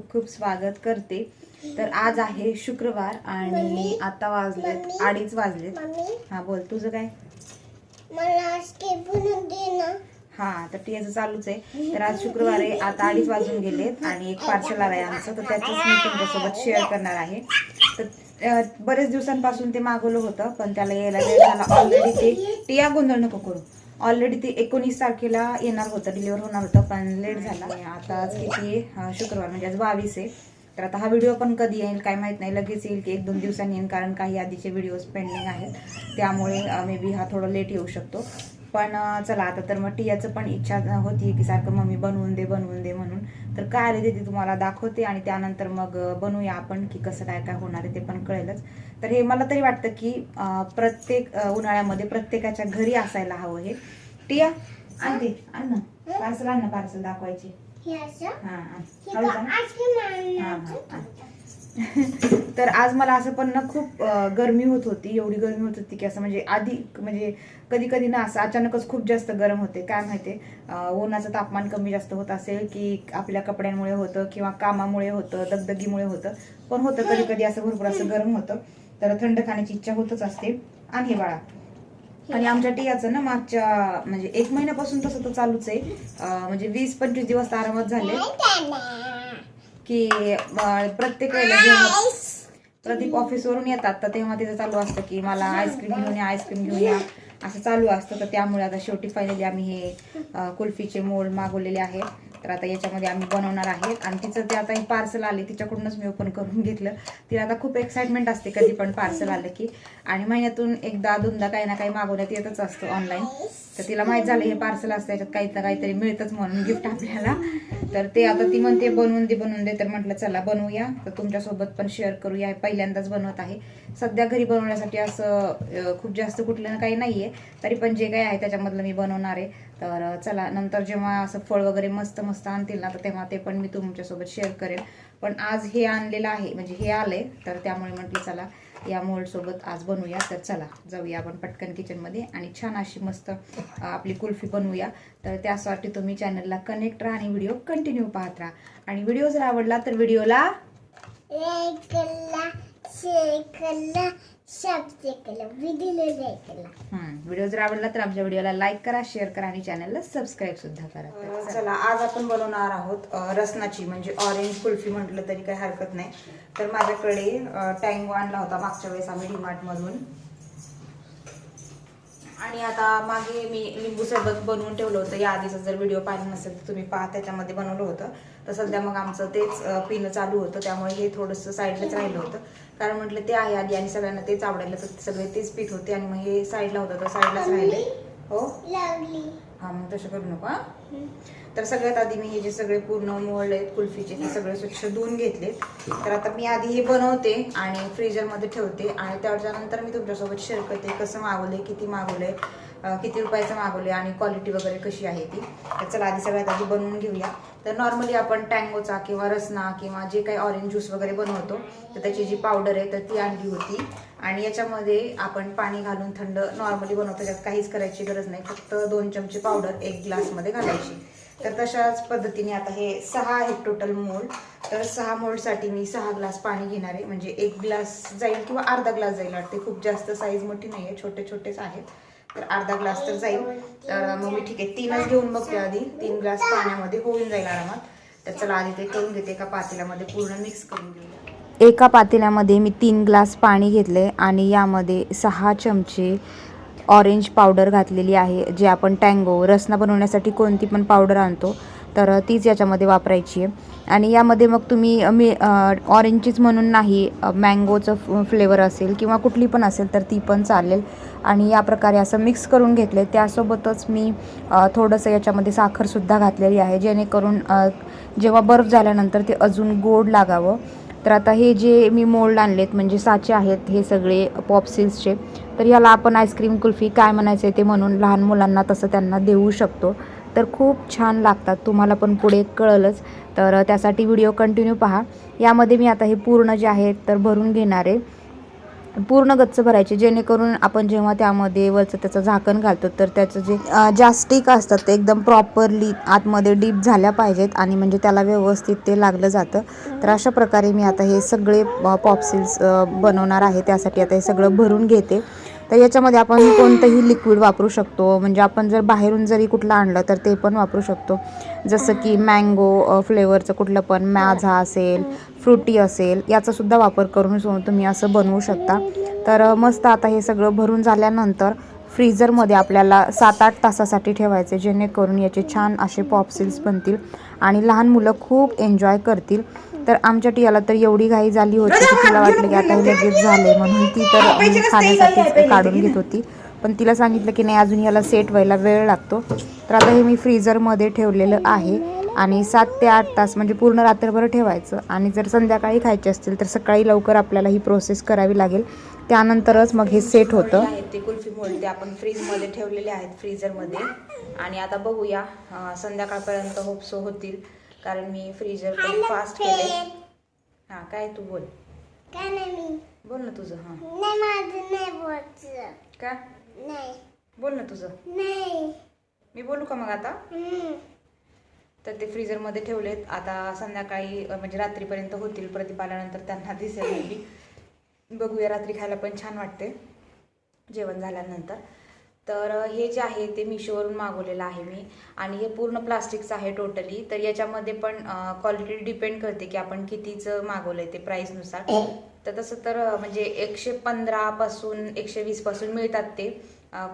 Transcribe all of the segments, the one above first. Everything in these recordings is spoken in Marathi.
स्वागत करते. तर आज आहे शुक्रवार आणि आता वाजलेत अडीच वाजलेत. हा बोल तुझं काय? हा तर टीचं चालूच आहे. तर आज शुक्रवार आहे आता अडीच वाजून गेलेत आणि एक पार्सल आलंय आमचं तर त्याचंच मी तुमच्यासोबत शेअर करणार आहे. तर बरेच दिवसांपासून ते मागवलं होतं पण त्याला यायला वेळ झाला. ऑलरेडी ते टिया गोंधळ नको करू. ऑलरेडी ते एकोणीस तारखेला येणार होतं डिलिव्हर होणार होतं पण लेट झाला. आता आज किती आहे? शुक्रवार म्हणजे आज बावीस आहे. तर आता हा व्हिडिओ पण कधी येईल काय माहीत नाही. लगेच येईल की एक दोन दिवसांनी येईल कारण काही आधीचे व्हिडिओज पेंडिंग आहेत. त्यामुळे मे बी हा थोडा लेट येऊ शकतो. पण चला आता तर मग टियाचं पण इच्छा होती की सारखं मम्मी बनवून दे बनवून दे म्हणून. तर काय आले ते तुम्हाला दाखवते आणि त्यानंतर मग बनवूया आपण की कसं काय काय होणार आहे ते पण कळेलच. तर हे मला तरी वाटतं की प्रत्येक उन्हाळ्यामध्ये प्रत्येकाच्या घरी असायला हवं हे. टिया आण दे आण ना. पार्सल आण ना पार्सल दाखवायचे. हे. तर आज मला असं पण ना खूप गरमी होत होती एवढी गरमी होत होती की असं म्हणजे आधी म्हणजे कधी कधी ना असं अचानकच खूप जास्त गरम होते. काय माहितीये अं, उन्हाचं तापमान कमी जास्त होत असेल की आपल्या कपड्यांमुळे होतं किंवा कामामुळे होतं दगदगीमुळे होतं. पण होतं कधी कधी असं भरपूर असं गरम होतं. तर थंड खाण्याची इच्छा होतच असते. आणि हे बाळा आणि आमच्या टियाचं ना मागच्या म्हणजे एक महिन्यापासून तसं तर चालूच आहे. म्हणजे वीस पंचवीस दिवस आरामात झाले. की प्रत्येक वेळेला प्रदीप ऑफिसवरून येतात. तर तेव्हा तिथं चालू असतं की मला आईस्क्रीम घेऊन या आईस्क्रीम घेऊन या. असं चालू असतं. तर त्यामुळे आता शेवटी फायनली आम्ही हे कुल्फीचे मोल्ड मागवलेले आहे. तर आता याच्यामध्ये आम्ही बनवणार आहे. आणि तिचं ते आता पार्सल आले तिच्याकडूनच मी ओपन करून घेतलं. तिला आता खूप एक्साइटमेंट असते कधी पण पार्सल आलं की. आणि महिन्यातून एकदा दोनदा काही ना काही मागवण्यात येतच असतं ऑनलाईन तर तिला माहीत झालं हे पार्सल असतं याच्यात काही ना काहीतरी मिळतच म्हणून गिफ्ट आपल्याला. तर ते आता ती म्हणते बनवून दे बनवून दे. तर म्हटलं चला बनवूया. तर तुमच्यासोबत पण शेअर करूया. पहिल्यांदाच बनवत आहे. सध्या घरी बनवण्यासाठी असं खूप जास्त कुठलं काही नाहीये. तरी पण जे काही आहे त्याच्यामधलं मी बनवणार आहे. तर चला नंतर जेव्हा असं फळ वगैरे मस्त मस्त आणतील ना तर तेव्हा ते पण मी तुमच्यासोबत शेअर करेन. पण आज हे आणलेलं आहे म्हणजे हे आलंय. तर त्यामुळे म्हटलं चला या मोल्डसोबत आज बनवूया तर चला जाऊया आपण पटकन किचनमध्ये आणि छान अशी मस्त आपली कुल्फी बनवूया. तर त्यासाठी तुम्ही चॅनलला कनेक्ट राहा आणि व्हिडिओ कंटिन्यू पाहत राहा. आणि व्हिडिओ जर आवडला तर व्हिडिओला व्हिडिओ जर आवडला तर आमच्या व्हिडिओला लाईक करा शेअर करा आणि चॅनलला सबस्क्राईब सुद्धा करा. चला आज आपण बनवणार आहोत रसनाची म्हणजे ऑरेंज कुल्फी म्हटलं तरी काही हरकत नाही. तर माझ्याकडे टँगो आणला होता मागच्या वेळेस आम्ही डीमार्ट मधून. आणि आता मागे मी लिंबू सरबत बनवून ठेवलं होतं. या आधीचा जर व्हिडिओ पाहिला नसेल तर तुम्ही पहा त्याच्यामध्ये बनवलं होतं. तर सध्या मग आमचं तेच पिणं चालू होतं. त्यामुळे हे थोडंसं साईडलाच राहिलं होतं. कारण म्हटलं ते आहे आधी आणि सगळ्यांना तेच आवडायला तर सगळे तेच पीत होते आणि मग हे साईडला होतं तर साईडलाच राहिले. हो? हा मग तसं करू नको हा? तर सगळ्यात आधी मी हे जे सगळे पूर्ण आहेत कुल्फीचे हे सगळे स्वच्छ धुवून घेतले तर आता मी आधी हे बनवते आणि फ्रीजरमध्ये ठेवते आणि त्याच्यानंतर मी तुमच्यासोबत शेअर करते कसं मागवले किती मागवले अं, किती रुपयाचं मागवले आणि क्वालिटी वगैरे कशी आहे ती. तर चला आधी सगळ्यात आधी बनवून घेऊया. तर नॉर्मली आपण टँगोचा किंवा रसना किंवा जे काही ऑरेंज ज्यूस वगैरे बनवतो तर त्याची जी पावडर आहे तर ती आणली होती. आणि याच्यामध्ये आपण पाणी घालून थंड नॉर्मली बनवतो त्यात काहीच करायची गरज नाही. फक्त दोन चमचे पावडर एक ग्लासमध्ये घालायची. तर तशाच पद्धतीने आता हे सहा आहेत टोटल मोल्ड तर सहा मोल्डसाठी मी सहा ग्लास पाणी घेणार आहे. म्हणजे एक ग्लास जाईल किंवा अर्धा ग्लास जाईल. वाटते खूप जास्त साईज मोठी नाही आहे छोटे छोटेच आहेत. तर अर्धा ग्लास तर जाईल. तर मग मी ठीक आहे तीनच घेऊन बघते आधी. तीन ग्लास पाण्यामध्ये होऊन जाईल आरामात. तर चला आधी ते करून घेते एका पातेल्यामध्ये पूर्ण मिक्स करून घेऊया. एका पातेल्यामध्ये मी तीन ग्लास पाणी घेतले आणि यामध्ये सहा चमचे ऑरेंज पावडर घातलेली आहे जे आपण टँगो रसना बनवण्यासाठी कोणती पण पावडर आणतो तर तीच याच्यामध्ये वापरायची आहे. आणि यामध्ये मग तुम्ही मी ऑरेंजचीच म्हणून नाही मँगोचं फ्लेवर असेल किंवा कुठली पण असेल तर ती पण चालेल. आणि या प्रकारे असं मिक्स करून घेतले त्यासोबतच मी थोडंसं याच्यामध्ये साखरसुद्धा घातलेली आहे. जेणेकरून जेव्हा बर्फ झाल्यानंतर ते अजून गोड लागावं. तर आता हे जे मी मोल्ड आणलेत म्हणजे साचे आहेत हे सगळे पॉपसिल्सचे तर याला आपण आईस्क्रीम कुल्फी काय म्हणायचं आहे ते म्हणून लहान मुलांना तसं त्यांना देऊ शकतो. तर खूप छान लागतात. तुम्हाला पण पुढे कळलंच. तर त्यासाठी व्हिडिओ कंटिन्यू पहा. यामध्ये मी आता हे पूर्ण जे आहे तर भरून घेणार आहे. पूर्ण गच्च भरायचे जेणेकरून आपण जेव्हा त्यामध्ये वरचं त्याचं झाकण घालतो तर त्याचं जे ज्या स्टिक असतात ते एकदम प्रॉपरली आतमध्ये डीप झाल्या पाहिजेत आणि म्हणजे त्याला व्यवस्थित ते लागलं जातं. तर अशा प्रकारे मी आता हे सगळे पॉपसिल्स बनवणार आहे. त्यासाठी आता हे सगळं भरून घेते. तर याच्यामध्ये आपण कोणतंही लिक्विड वापरू शकतो. म्हणजे आपण जर बाहेरून जरी कुठलं आणलं तर ते पण वापरू शकतो. जसं की मँगो फ्लेवरचं कुठलं पण मॅझा असेल फ्रुटी असेल याचासुद्धा वापर करून तुम्ही असं बनवू शकता. तर मस्त आता हे सगळं भरून झाल्यानंतर फ्रीझरमध्ये आपल्याला सात आठ तासासाठी ठेवायचे जेणेकरून याचे छान असे पॉप्सिल्स बनतील आणि लहान मुलं खूप एन्जॉय करतील. तर आमच्या टियाला तर एवढी घाई झाली होती की तिला वाटलं की आता हे लगेच झाले म्हणून ती तर अ, खाण्यासाठी काढून घेत होती. पण तिला सांगितलं की नाही अजून याला सेट व्हायला वेळ लागतो. तर आता हे मी फ्रीझरमध्ये ठेवलेलं आहे. आणि सात ते आठ तास म्हणजे पूर्ण रात्रभर ठेवायचं. आणि जर संध्याकाळी खायचे असतील तर सकाळी लवकर आपल्याला ही प्रोसेस करावी लागेल. त्यानंतरच मग हे सेट होतं. ते कुल्फी मोल्ड ते आपण फ्रीजमध्ये ठेवलेले आहेत फ्रीझरमध्ये आणि आता बघूया संध्याकाळपर्यंत होपसो होतील. कारण मी फ्रीजर फास्ट केले हां काय तू बोल. काय नाही मी? बोल ना तुझं हां. नाही माझं नाही काय नाही. बोल ना तुझं. नाही. मी बोलू का मग आता. तर ते फ्रीझरमध्ये ठेवलेत. आता संध्याकाळी म्हणजे रात्रीपर्यंत होतील प्रतिप आल्यानंतर त्यांना दिसेल. बघूया रात्री खायला पण छान वाटते जेवण झाल्यानंतर. तर हे जे आहे ते मिशोवरून मागवलेलं आहे मी. आणि हे पूर्ण प्लास्टिकचं आहे टोटली. तर याच्यामध्ये पण क्वालिटी डिपेंड करते की आपण कितीचं मागवलं आहे ते प्राईसनुसार तर तसं तर म्हणजे एकशे पंधरापासून एकशे वीसपासून मिळतात ते.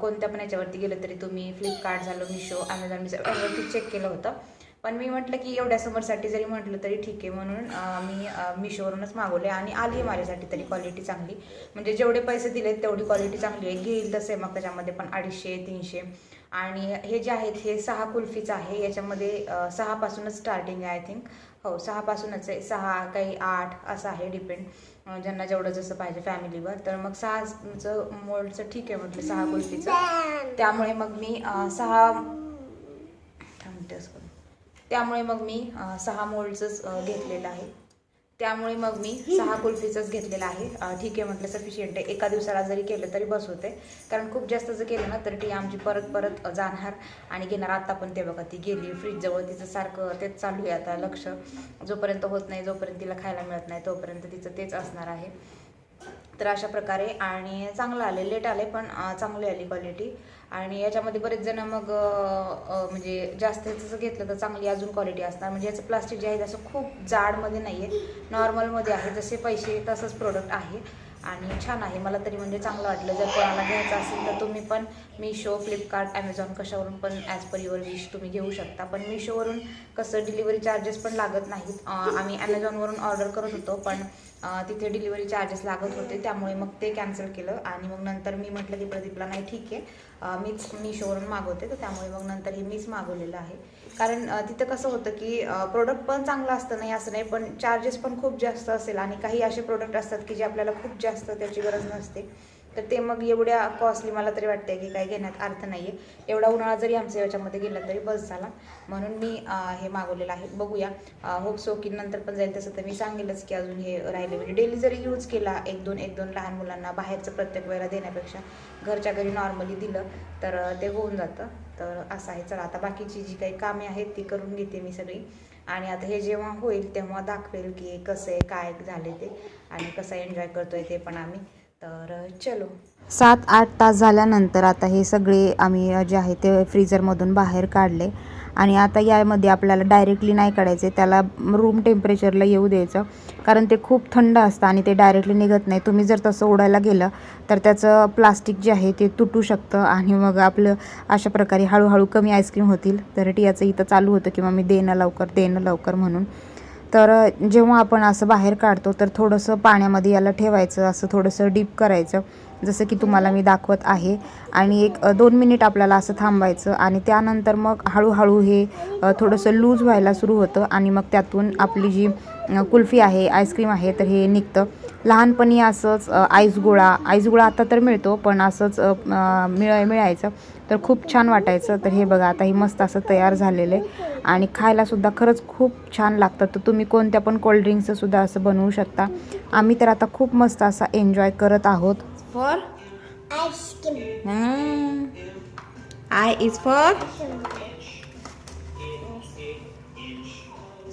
कोणत्या पण याच्यावरती गेलं तरी तुम्ही फ्लिपकार्ट झालं मिशो ॲमेझॉन मिशो चेक केलं होतं. पण मी म्हटलं की एवढ्या समरसाठी जरी म्हटलं तरी ठीक आहे म्हणून मी मिशोवरूनच मागवले आणि आली आहे माझ्यासाठी तरी क्वालिटी चांगली. म्हणजे जेवढे पैसे दिलेत तेवढी क्वालिटी चांगली आहे. घेईल तसे मग त्याच्यामध्ये पण अडीचशे तीनशे. आणि हे जे आहेत हे सहा कुल्फीचं आहे. याच्यामध्ये सहापासूनच स्टार्टिंग आहे आय थिंक हो सहापासूनच आहे. सहा काही आठ असं आहे डिपेंड ज्यांना जेवढं जसं पाहिजे फॅमिलीवर तर मग सहाचं मोडचं ठीक आहे म्हटलं सहा कुल्फीचं. त्यामुळे मग मी सहा थांबते असं त्यामुळे मग मी सहा मोल्डचंच घेतलेलं आहे. त्यामुळे मग मी सहा कुल्फीचंच घेतलेलं आहे. ठीक आहे म्हटलं सफिशियंट आहे. एका दिवसाला जरी केलं तरी बस होते. कारण खूप जास्त जर केलं ना तर ती आमची परत परत जाणार आणि घेणार. आता पण ते बघा ती गेली फ्रीजजवळ तिचं सारखं तेच चालू आहे आता लक्ष. जोपर्यंत होत नाही जोपर्यंत तिला खायला मिळत नाही तोपर्यंत तिचं तेच असणार आहे. तर अशा प्रकारे आणि चांगलं आले लेट आले पण चांगली आली क्वालिटी आणि याच्यामध्ये बरेच जण मग म्हणजे जास्त जसं घेतलं तर चांगली अजून क्वालिटी असणार. म्हणजे याचं प्लास्टिक जे आहे तसं खूप जाडमध्ये नाही आहे नॉर्मलमध्ये आहे जसे पैसे तसंच प्रोडक्ट आहे. आणि छान आहे. मला तरी म्हणजे चांगलं वाटलं. जर कोणाला घ्यायचं असेल तर तुम्ही पण मिशो फ्लिपकार्ट ॲमेझॉन कशावरून पण ॲज पर युअर विश तुम्ही घेऊ शकता. पण मिशोवरून कसं डिलिव्हरी चार्जेस पण लागत नाहीत. आम्ही ॲमेझॉनवरून ऑर्डर करत होतो पण तिथे डिलिव्हरी चार्जेस लागत होते त्यामुळे मग ते कॅन्सल केलं आणि मग नंतर मी म्हटलं की प्रदीपला नाही ठीक आहे. मीच मिशोवरून मागवते. तर त्यामुळे मग नंतर हे मीच मागवलेलं आहे. कारण तिथं कसं होतं की प्रोडक्ट पण चांगलं असतं नाही असं नाही पण चार्जेस पण खूप जास्त असेल आणि काही असे प्रोडक्ट असतात की जे आपल्याला खूप जास्त त्याची गरज नसते. तर ते मग एवढ्या कॉस्टली मला तरी वाटतंय की काही घेण्यात अर्थ नाही आहे एवढा उन्हाळा जरी आमच्या याच्यामध्ये गेला तरी बस झाला. म्हणून मी हे मागवलेलं आहे. बघूया. होप सो की नंतर पण जाईल तसं तर मी सांगेलच की अजून हे राहिले म्हणजे डेली जरी यूज केला एक दोन एक दोन लहान मुलांना बाहेरचं प्रत्येक वेळेला देण्यापेक्षा घरच्या घरी नॉर्मली दिलं तर ते होऊन जातं. तर असं आहे. चला आता बाकीची जी काही कामे आहेत ती करून घेते मी सगळी. आणि आता हे जेव्हा होईल तेव्हा दाखवेल की कसं आहे काय झाले ते. आणि कसं एन्जॉय करतोय ते पण आम्ही. तर चलो. सात आठ तास झाल्यानंतर आता हे सगळे आम्ही जे आहे ते फ्रीजरमधून बाहेर काढले. आणि आता यामध्ये आपल्याला डायरेक्टली नाही काढायचे त्याला रूम टेम्परेचरला येऊ द्यायचं. कारण ते खूप थंड असतं आणि ते डायरेक्टली निघत नाही. तुम्ही जर तसं ओढायला गेलं तर त्याचं प्लास्टिक जे आहे ते तुटू शकतं. आणि मग आपलं अशा प्रकारे हळूहळू कमी आईस्क्रीम होतील. तर टियाचं इथं चालू होतं किंवा मी देणं लवकर देणं लवकर म्हणून. तर जेव्हा आपण असं बाहेर काढतो तर थोडंसं पाण्यामध्ये याला ठेवायचं असं थोडंसं डीप करायचं. जसं की तुम्हाला मी दाखवत आहे. आणि एक दोन मिनिट आपल्याला असं थांबायचं आणि त्यानंतर मग हळूहळू हे थोडंसं लूज व्हायला सुरू होतं आणि मग त्यातून आपली जी कुल्फी आहे आईस्क्रीम आहे तर हे निघतं. लहानपणी असंच आईस गोळा आईस गोळा आता तर मिळतो पण असंच मिळ मिळायचं. तर खूप छान वाटायचं. तर हे बघा आता ही मस्त असं तयार झालेलं आहे. आणि खायलासुद्धा खरंच खूप छान लागतं. तर तुम्ही कोणत्या पण कोल्ड्रिंक्सचं सुद्धा असं बनवू शकता. आम्ही तर आता खूप मस्त असा एन्जॉय करत आहोत. फॉर आय इज फॉर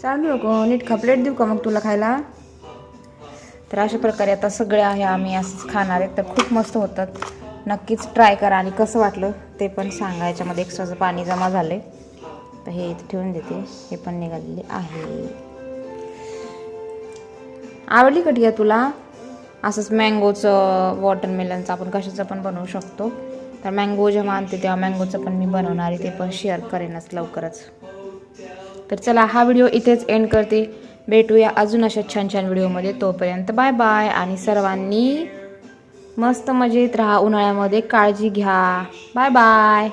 सांगू नको नीट खपलेट देऊ का मग तुला खायला? तर अशा प्रकारे आता सगळे आहे आम्ही असंच खाणार आहेत. तर खूप मस्त होतात. नक्कीच ट्राय करा आणि कसं वाटलं ते पण सांगा. याच्यामध्ये एक्स्ट्राचं पाणी जमा झाले तर हे इथे ठेवून देते. हे पण निघालेले आहे. आवडली कटिया तुला? असंच मँगोचं वॉटरमेलनचं आपण कशाचं पण बनवू शकतो. तर मँगो जेव्हा आणते तेव्हा मँगोचं पण मी बनवणार आहे. ते पण शेअर करेनच लवकरच. तर चला हा व्हिडिओ इथेच एंड करते. भेटूया अजून अशा छान छान व्हिडिओमध्ये. तोपर्यंत बाय बाय आणि सर्वांनी मस्त मजेत राहा उन्हाळ्यामध्ये काळजी घ्या. Bye bye.